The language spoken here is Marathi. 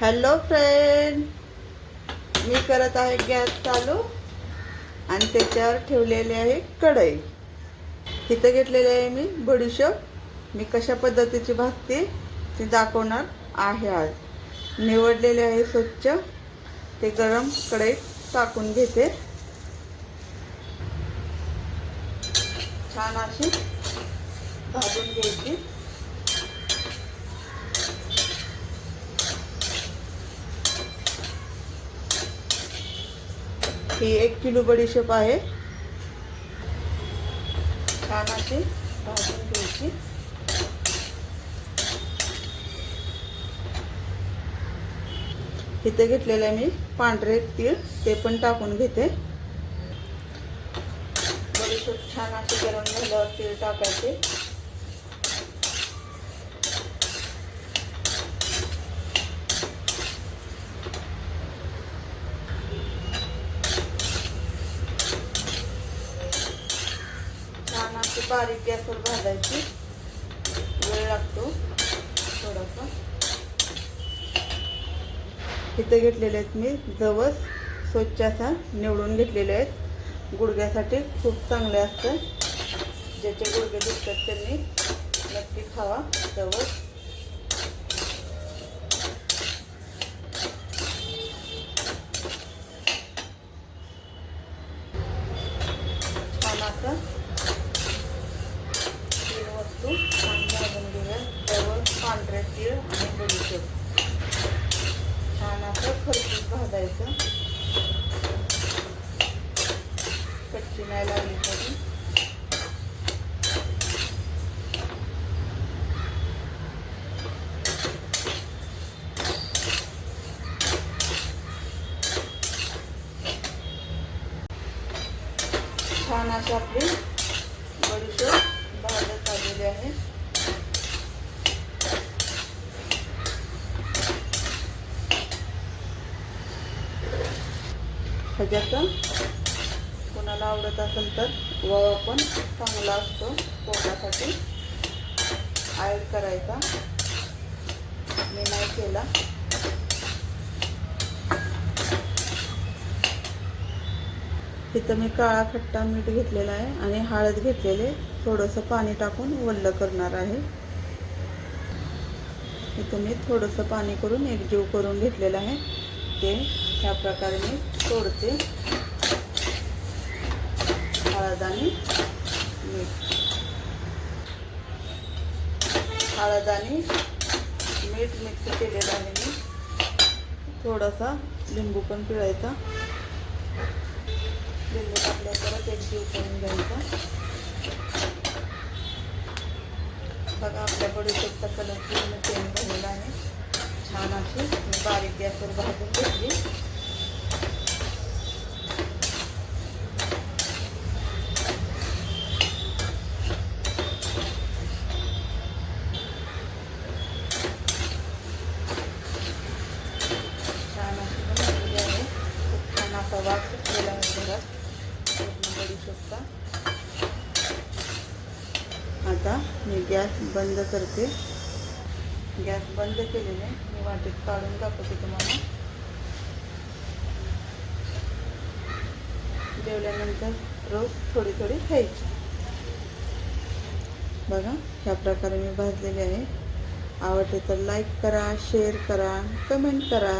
हॅलो फ्रेंड मी करत आहे गॅस चालू आणि त्याच्यावर ठेवलेली आहे कढई. इथं घेतलेली आहे मी बडीशोप. मी कशा पद्धतीची भाजते ती दाखवणार आहे आज. निवडलेले आहे स्वच्छ. ते गरम कढईत टाकून घेते. छान अशी भाजून घ्यायची. ही एक किलो बडीशेप आहे. छान अशी भाजून घ्यायची. इथे घेतलेलं मी पांढरे तीळ ते पण टाकून घेते. बडीशेप छान अशी गरम झाल्यावर तीळ टाकायचे छान अशी बारीक गॅसवर भाजायची. वेळ लागतो थोडासा. इथं घेतलेले आहेत मी जवस. स्वच्छ असा निवडून घेतलेले आहेत. गुडघ्यासाठी खूप चांगले असतं. ज्याचे गुडघे दुखतात त्यांनी नक्की खावा जवस. छान असं वस्तू छान भाजून घेऊया जवळ पांढरे तीळ आणि बडीशेप छान असं खरपूस भाजायचं. कच्ची नाही लागली तरी. छान अशी आपली बडीशेप भाजत आलेली आहे ह्याच्यात कोणाला आवडत असेल तर ववा पण चांगला असतो पोटासाठी. ॲड करायचा. मी नाही केला. इथं मी काळा खट्टा मीठ घेतलेला आहे आणि हळद घेतलेले थोडंसं पाणी टाकून वल्ल करणार आहे. इथं मी थोडंसं पाणी करून एकजीव करून घेतलेलं आहे. ते ह्या प्रकारे मी सोडते हळद आणि मीठ. हळद आणि मीठ मिक्स केलेलं आहे मी. थोडासा लिंबू पण पिळायचा. लिंबू टाकल्या परत एक जीव करून घ्यायचा. बघा आपल्याकडे कलर पूर्ण चेंज झालेला आहे. छान अशी बारीक गॅसवर भाजून घेतली. छान अशी आहे आता मी गॅस बंद करते. गॅस बंद केलेले मी वाटेत काढून दाखवते तुम्हाला. जेवल्यानंतर रोज थोडी थोडी खायची. बघा ह्या प्रकारे मी भाजलेली आहे. आवडते तर लाईक करा शेअर करा कमेंट करा.